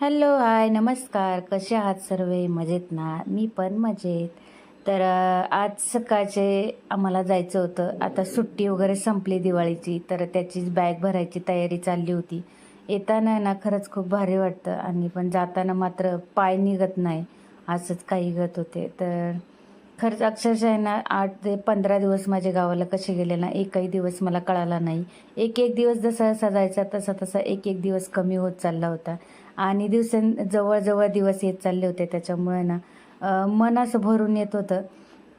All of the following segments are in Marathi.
हॅलो हाय नमस्कार. कसे आहात सर्व? मजेत ना? मी पण मजेत. तर आज सकाळचे आम्हाला जायचं होतं. आता सुट्टी वगैरे संपली दिवाळीची तर त्याचीच बॅग भरायची तयारी चालली होती. येताना ना खरंच खूप भारी वाटतं. आणि पण जाताना मात्र पाय निघत नाही. असंच काही गत होते. तर खरंच अक्षरशः आहे ना आठ ते पंधरा दिवस माझ्या गावाला कसे गेले ना एकही दिवस मला कळाला नाही. एक एक दिवस जसा जसा जायचा तसा तसा एक एक दिवस कमी होत चालला होता. आणि दिवसें जवळजवळ दिवस येत चालले होते त्याच्यामुळे ना मन असं भरून येत होतं.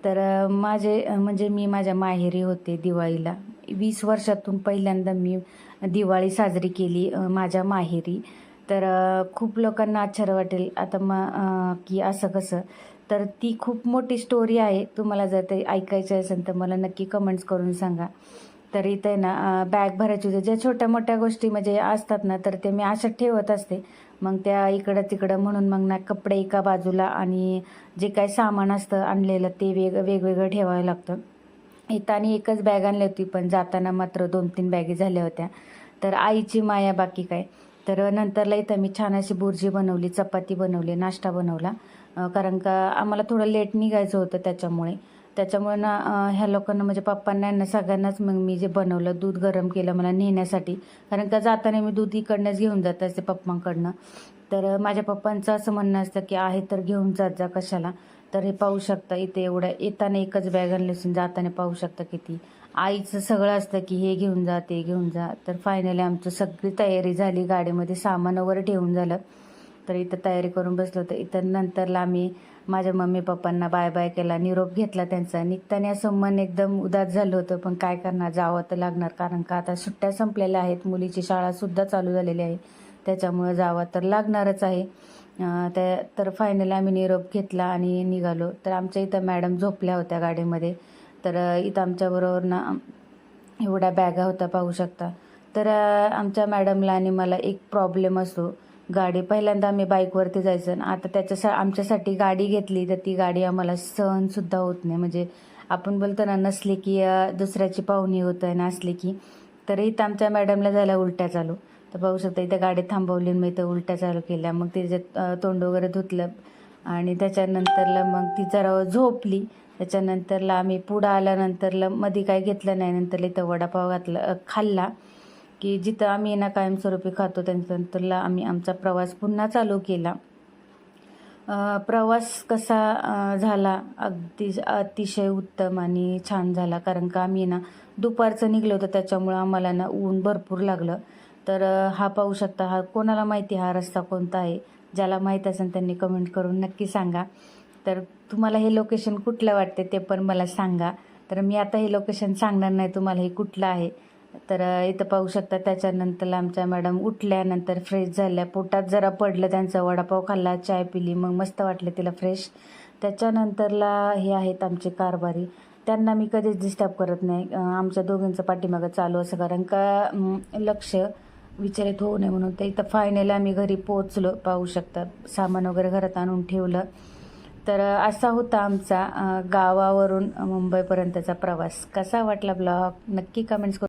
तर माझे म्हणजे मी माझ्या माहेरी होते दिवाळीला. वीस वर्षातून पहिल्यांदा मी दिवाळी साजरी केली माझ्या माहेरी. तर खूप लोकांना आश्चर्य वाटेल. आता मग की असं कसं? तर ती खूप मोठी स्टोरी आहे. तुम्हाला जर ते ऐकायचं असेल तर मला नक्की कमेंट्स करून सांगा. तर इथे आहे ना बॅग भरायची होती. ज्या छोट्या मोठ्या गोष्टी म्हणजे असतात ना तर ते मी अशा ठेवत असते. मग त्या इकडं तिकडं म्हणून मग ना कपडे एका बाजूला आणि जे काही सामान असतं आणलेलं ते वेग वेगवेगळं ठेवावं लागतं. येताना एकच बॅग आणली होती पण जाताना मात्र दोन तीन बॅगी झाल्या होत्या. तर आईची माया बाकी काय? तर नंतरला इथं मी छान अशी बुर्जी बनवली चपाती बनवली नाश्ता बनवला. कारण का आम्हाला थोडं लेट निघायचं होतं त्याच्यामुळे. त्याच्यामुळे ना ह्या लोकांना म्हणजे पप्पांना यांना सगळ्यांनाच मग मी जे बनवलं दूध गरम केलं मला नेण्यासाठी. कारण का जाताना मी दूध इकडनंच घेऊन जात असते पप्पांकडनं. तर माझ्या पप्पांचं असं म्हणणं असतं की आहे तर घेऊन जात जा कशाला. तर हे पाहू शकता इथे एवढं येताना एकच बॅग आणली असून जाताना पाहू शकता किती. आईचं सगळं असतं की हे घेऊन जा ते घेऊन जा. तर फायनली आमचं सगळी तयारी झाली गाडीमध्ये सामान वगैरे ठेवून झालं. तर इथं तयारी करून बसलो होतं. इथं नंतरला आम्ही माझ्या मम्मी पप्पांना बाय बाय केला निरोप घेतला त्यांचा. निघताना असं मन एकदम उदास झालं होतं. पण काय करणार? जावं तर लागणार. कारण का आता सुट्ट्या संपलेल्या आहेत. मुलीची शाळासुद्धा चालू झालेली आहे. त्याच्यामुळं जावं तर लागणारच आहे. त्या तर फायनली आम्ही निरोप घेतला आणि निघालो. तर आमच्या इथं मॅडम झोपल्या होत्या गाडीमध्ये. तर इथं आमच्याबरोबर ना एवढ्या बॅगा होत्या पाहू शकता. तर आमच्या मॅडमला आणि मला एक प्रॉब्लेम असतो. गाडी पहिल्यांदा आम्ही बाईकवरती जायचं आणि आता त्याच्या आमच्यासाठी गाडी घेतली तर ती गाडी आम्हाला सहनसुद्धा होत नाही. म्हणजे आपण बोलतो ना नसले की दुसऱ्याची पाहुणी होतं आहे असले की तर इथं आमच्या मॅडमला झाल्या उलट्या चालू. तर पाहू शकता इथं गाडी थांबवली मी तर इथं उलट्या चालू केल्या. मग तिच्यात तोंड वगैरे धुतलं आणि त्याच्यानंतरला मग ती जरा झोपली. त्याच्यानंतरला आम्ही पुढं आल्यानंतरला मध्ये काय घेतलं नाही. नंतर इथं वडापाव घातला खाल्ला. की जिथं आम्ही ना कायमस्वरूपी खातो त्याच्यानंतरला आम्ही आमचा प्रवास पुन्हा चालू केला. प्रवास कसा झाला? अगदी अतिशय उत्तम आणि छान झाला. कारण का आम्ही ना दुपारचं निघलो होतं त्याच्यामुळं आम्हाला ना ऊन भरपूर लागलं. तर हा पाहू शकता हा कोणाला माहिती हा रस्ता कोणता आहे? ज्याला माहीत असेल त्यांनी कमेंट करून नक्की सांगा. तर तुम्हाला हे लोकेशन कुठलं वाटते ते पण मला सांगा. तर मी आता हे लोकेशन सांगणार नाही तुम्हाला हे कुठलं आहे. तर इथं पाहू शकता त्याच्यानंतर आमच्या मॅडम उठल्यानंतर फ्रेश झाल्या. पोटात जरा पडलं त्यांचा. वडापाव खाल्ला चाय पिली मग मस्त वाटलं तिला फ्रेश. त्याच्यानंतरला हे आहेत आमचे कारभारी. त्यांना मी कधीच डिस्टर्ब करत नाही. आमच्या दोघींचं पाठीमागं चालू असं कारण का लक्ष विचलित होऊ नये म्हणून. तर इथं फायनल आम्ही घरी पोचलो पाहू शकता. सामान वगैरे घरात आणून ठेवलं. तर असा होता आमचा गावावरून मुंबईपर्यंतचा प्रवास. कसा वाटला ब्लॉग? नक्की कमेंट्स करून